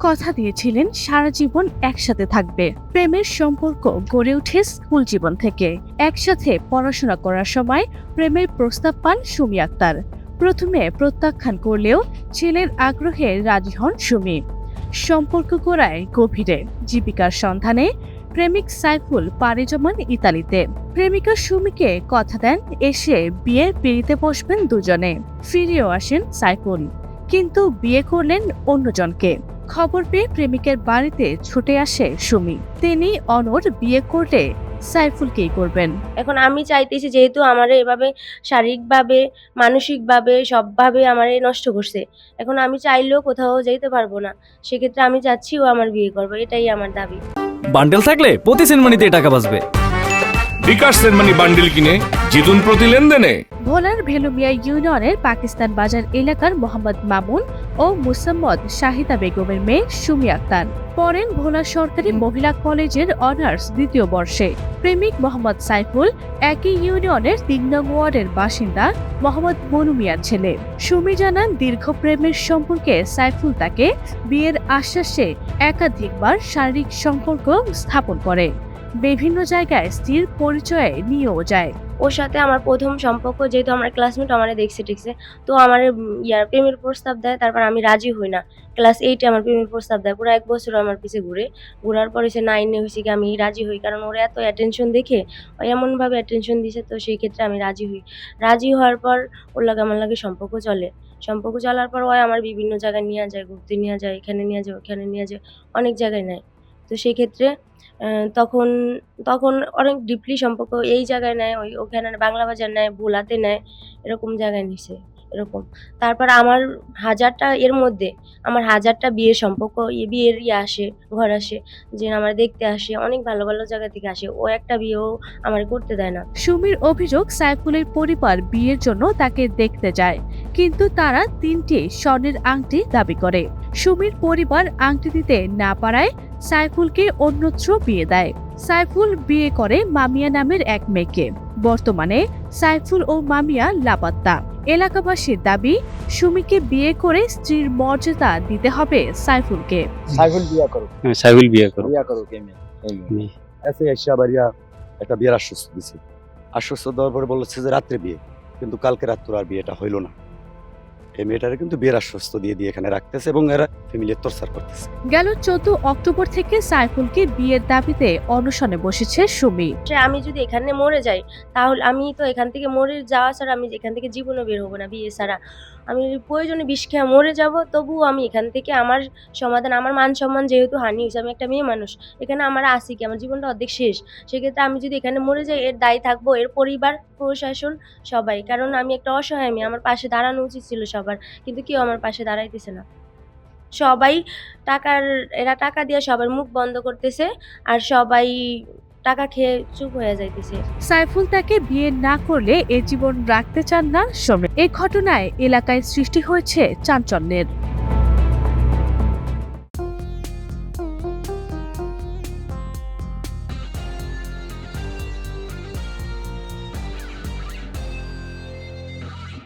কথা দিয়েছিলেন, সারা জীবন একসাথে থাকবে। প্রেমের সম্পর্ক গড়ে ওঠে স্কুল জীবন থেকে। একসাথে পড়াশোনা করার সময় প্রেমের প্রস্তাব পান সুমি আক্তার। প্রথমে প্রত্যাখ্যান করলেও ছেলের আগ্রহে রাজি হন সুমি। সম্পর্ক গড়ায় গভীরে, জীবিকার সন্ধানে প্রেমিক সাইফুল পাড়ি জমান ইতালিতে। প্রেমিকা সুমিকে কথা দেন, এসে বিয়ের পিড়িতে বসবেন দুজনে। ফিরেও আসেন সাইফুল। কিন্তু বিয়ে করলেন অন্যজনকে। খবর পেয়ে প্রেমিকের বাড়িতে ছুটে আসে সুমি। তিনি অনর বিয়ে করলে সাইফুলকেই করবেন? এখন আমি চাইতেছি যেহেতু আমার এভাবে শারীরিকভাবে মানসিকভাবে সবভাবে আমার নষ্ট করছে এখন আমি চাইলেও কোথাও যেতে পারব না। সেক্ষেত্রে আমি চাচ্ছি ও আমার বিয়ে করব এটাই আমার দাবি। বান্ডেল থাকলে প্রতি সেনমানিতে টাকা বাঁচবে। বিকাশ সেনমানি বান্ডিল কিনে জিতুন প্রতি লেনদেনে। ভোলার ভেলুমিয়া ইউনিয়নের পাকিস্তান বাজার এলাকার মোহাম্মদ মামুন ও মুসাম্মদ শাহিদা বেগমের মেয়ে সুমি আক্তার পড়েন ভোলা সরকারি মহিলা কলেজের অনার্স দ্বিতীয় বর্ষে। প্রেমিক মোহাম্মদ সাইফুল একই ইউনিয়নের তিন নং ওয়ার্ডের বাসিন্দা মোহাম্মদ মনু মিয়ার ছেলে। সুমি জানান দীর্ঘ প্রেমের সম্পর্কে সাইফুল তাকে বিয়ের আশ্বাসে একাধিকবার শারীরিক সম্পর্ক স্থাপন করে। বিভিন্ন জায়গায় স্থির পরিচয়ে নিয়েও যায়। ওর সাথে আমার প্রথম সম্পর্ক, যেহেতু আমার ক্লাসমেট আমার দেখছে, টেকছে, তো আমার ইয়ার প্রেমের প্রস্তাব দেয়, তারপর আমি রাজি হই না। ক্লাস এইটে আমার প্রেমের প্রস্তাব দেয়, পুরো এক বছর আমার পিছে ঘুরে। ঘোরার পরে সে নাইনে হয়েছে কি আমি রাজি হই, কারণ ওরা এত অ্যাটেনশন দেখে এমনভাবে অ্যাটেনশন দিছে, তো সেই ক্ষেত্রে আমি রাজি হই। রাজি হওয়ার পর ওর লাগে আমার লাগে সম্পর্ক চলে। সম্পর্ক চলার পর ওই আমার বিভিন্ন জায়গায় নিয়ে যায়, ঘুরতে নিয়ে যায়, এখানে নিয়ে যায়, ওখানে নিয়ে যায়, অনেক জায়গায় নেয়। তো সেই ক্ষেত্রে তখন তখন অনেক ডিপলি সম্পর্ক এই জায়গায় নেয়, ওই ওখানে বাংলা বাজার নেয়, ভোলাতে নেয়, এরকম জায়গায় নিছে, এরকম। তারপর আমার হাজারটা, এর মধ্যে আমার হাজারটা বিয়ের সম্পর্ক বিয়ের ইয়ে আসে, ঘর আসে, যে আমার দেখতে আসে, অনেক ভালো ভালো জায়গা থেকে আসে, ও একটা বিয়েও আমার করতে দেয় না। সুমির অভিযোগ, সাইফুলের পরিবার বিয়ের জন্য তাকে দেখতে যায়, কিন্তু তারা তিনটি স্বর্ণের আংটি দাবি করে। সুমির পরিবার আংটি দিতে না পারায় সাইফুলকে অন্যত্র বিয়ে দেয়। সাইফুল বিয়ে করে মামিয়া নামের এক মেয়েকে। বর্তমানে সাইফুল ও মামিয়া লাপাত্তা। এলাকাবাসীর দাবি সুমিকে বিয়ে করে স্ত্রীর মর্যাদা দিতে হবে সাইফুলকে। সাইফুল বিয়া করো। সাইফুল বিয়ে করব বিয়া করো কে। মেয়ে। এসে এসে আবার একটা বিয়ের আশ্বস্ত দিছে। আশ্বস্ত দেওয়ার পরে বলেছে যে রাত্রে বিয়ে কিন্তু কালকে রাত্র আর বিয়েটা হইল না। এই মেয়েটারে কিন্তু বিয়ের আশ্বস্ত দিয়ে দিয়ে এখানে রাখতেছে এবং এরা ফ্যামিলির তোরসার করতেছে। গেল চোদ্দ অক্টোবর থেকে সাইফুলকে বিয়ের দাবিতে অনশনে বসেছে সুমি। যে আমি যদি এখানে মরে যাই তাহলে আমি তো এখান থেকে মরে যাওয়া ছাড়া আমি এখান থেকে জীবনও বের হব না বিয়ে ছাড়া। আমি প্রয়োজনে বিষ খেয়ে মরে যাব তবুও আমি এখান থেকে আমার সমাধান আমার মান সম্মান যেহেতু হানি হয়েছে আমি একটা মেয়ে মানুষ এখানে আমার আসি কি? আমার জীবনটা অর্ধেক শেষ। সেক্ষেত্রে আমি যদি এখানে মরে যাই এর দায়ী থাকব এর পরিবার প্রশাসন, সবাই। কারণ আমি একটা অসহায় মেয়ে, আমার পাশে দাঁড়ানো উচিত ছিল সবার, কিন্তু কেউ আমার পাশে দাঁড়াইতেছে না। সবাই টাকার, এরা টাকা দিয়ে সবার মুখ বন্ধ করতেছে আর সবাই টাকা খেয়ে চুপ হয়ে যাইতেছে। সাইফুল তাকে বিয়ে না করলে এ জীবন রাখতে চান না সমীর এই ঘটনায় এলাকায় সৃষ্টি হয়েছে চাঞ্চল্যের।